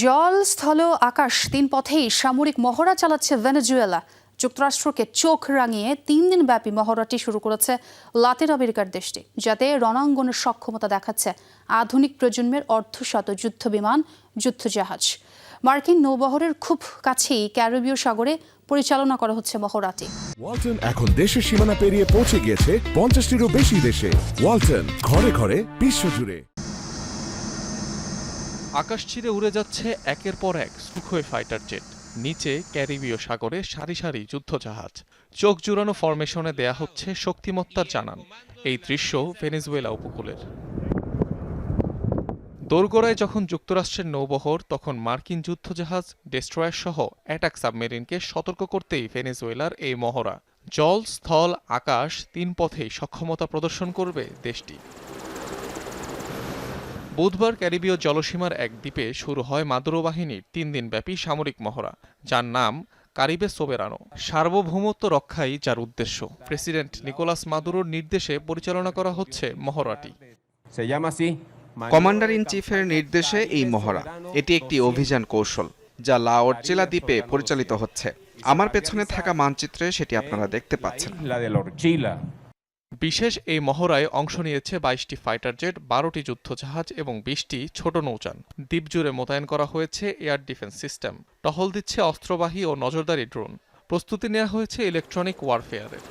জল, স্থল, আকাশ তিন পথেই সামরিক মহড়া চালাচ্ছে ভেনেজুয়েলা। যুক্তরাষ্ট্রকে চোখ রাঙিয়ে তিন দিন ব্যাপী মহড়াটি শুরু করেছে লাতিন আমেরিকার দেশটি, যাতে রণাঙ্গনের সক্ষমতা দেখাচ্ছে আধুনিক প্রজন্মের অর্ধশত যুদ্ধ বিমান যুদ্ধজাহাজ মার্কিন নৌবহরের খুব কাছেই ক্যারিবীয় সাগরে পরিচালনা করা হচ্ছে মহড়াটি। ওয়ালটন এখন দেশের সীমানা পেরিয়ে পৌঁছে গিয়েছে পঞ্চাশটিরও বেশি দেশে। ওয়ালটন ঘরে ঘরে বিশ্বজুড়ে। আকাশ ছিঁড়ে উড়ে যাচ্ছে একের পর এক সুখোয় ফাইটার জেট নিচে ক্যারিবীয় সাগরে সারি সারি যুদ্ধজাহাজ। চোখ জুড়ানো ফরমেশনে দেয়া হচ্ছে শক্তিমত্তার জানান। এই দৃশ্য ভেনেজুয়েলা উপকূলের। দোরগোড়ায় যখন যুক্তরাষ্ট্রের নৌবহর, তখন মার্কিন যুদ্ধজাহাজ ডেস্ট্রয়ার সহ অ্যাটাক সাবমেরিনকে সতর্ক করতেই ভেনেজুয়েলার এই মহড়া। জল, স্থল, আকাশ তিন পথেই সক্ষমতা প্রদর্শন করবে দেশটি। বুধবার ক্যারিবীয় জলসীমার এক দ্বীপে শুরু হয় মাদুরো বাহিনীর তিন দিনব্যাপী সামরিক মহড়া যার নাম কারিবে সোবেরানো। সার্বভৌমত্ব রক্ষাই যার উদ্দেশ্য। প্রেসিডেন্ট নিকোলাস মাদুরোর নির্দেশে পরিচালনা করা হচ্ছে মহড়াটি. কমান্ডার ইন চিফের নির্দেশে এই মহড়া। এটি একটি অভিযান কৌশল যা লাওর জেলা দ্বীপে পরিচালিত হচ্ছে। আমার পেছনে থাকা মানচিত্রে সেটি আপনারা দেখতে পাচ্ছেন। বিশেষ এই মহড়ায় অংশ নিয়েছে বাইশটি ফাইটার জেট, বারোটি যুদ্ধজাহাজ এবং বিশটি ছোট নৌযান। দ্বীপ জুড়ে মোতায়েন করা হয়েছে এয়ার ডিফেন্স সিস্টেম। টহল দিচ্ছে অস্ত্রবাহী ও নজরদারি ড্রোন। প্রস্তুতি নেওয়া হয়েছে ইলেকট্রনিক ওয়ারফেয়ারের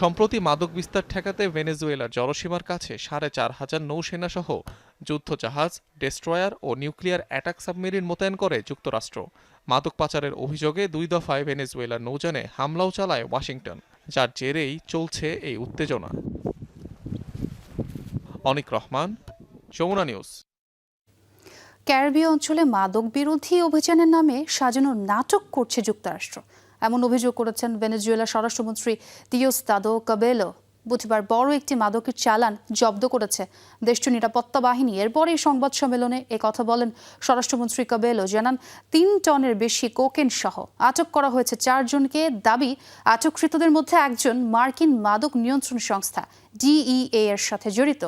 সম্প্রতি মাদক বিস্তার ঠেকাতে ভেনেজুয়েলার জলসীমার কাছে সাড়ে চার হাজার নৌসেনা সহ যুদ্ধজাহাজ, ডেস্ট্রয়ার ও নিউক্লিয়ার অ্যাটাক সাবমেরিন মোতায়েন করে যুক্তরাষ্ট্র। মাদক পাচারের অভিযোগে দুই দফায় ভেনেজুয়েলার নৌজানে হামলাও চালায় ওয়াশিংটন। যার জেরেই চলছে এই উত্তেজনা। অনিক রহমান, যমুনা নিউজ। ক্যারিবীয় অঞ্চলে মাদক বিরোধী অভিযানের নামে সাজানো নাটক করছে যুক্তরাষ্ট্র। এমন অভিযোগ করেছেন ভেনেজুয়েলা স্বরাষ্ট্রমন্ত্রী দাদো কাবেলো বুধবার বড় একটি মাদকের চালান জব্দ করেছে দেশটির নিরাপত্তা বাহিনী। এরপরই সংবাদ সম্মেলনে কথা বলেন স্বরাষ্ট্রমন্ত্রী কাবেলো, জানান, তিন টনের বেশি কোকেন সহ আটক করা হয়েছে চারজনকে। দাবি, আটককৃতদের মধ্যে একজন মার্কিন মাদক নিয়ন্ত্রণ সংস্থা, ডিইএ এর সাথে জড়িত।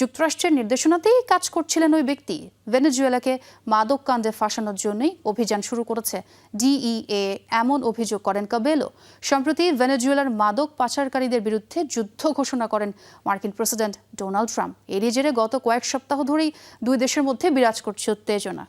যুক্তরাষ্ট্রের নির্দেশনাতেই কাজ করছিলেন ওই ব্যক্তি। ভেনেজুয়েলাকে মাদক কাণ্ডে ফাঁসানোর জন্যই অভিযান শুরু করেছে ডিইএ, এমন অভিযোগ করেন কাবেলো। সম্প্রতি ভেনেজুয়েলার মাদক পাচারকারীদের বিরুদ্ধে যুদ্ধ ঘোষণা করেন মার্কিন প্রেসিডেন্ট ডোনাল্ড ট্রাম্প। এরই জেরে গত কয়েক সপ্তাহ ধরেই দুই দেশের মধ্যে বিরাজ করছে উত্তেজনা।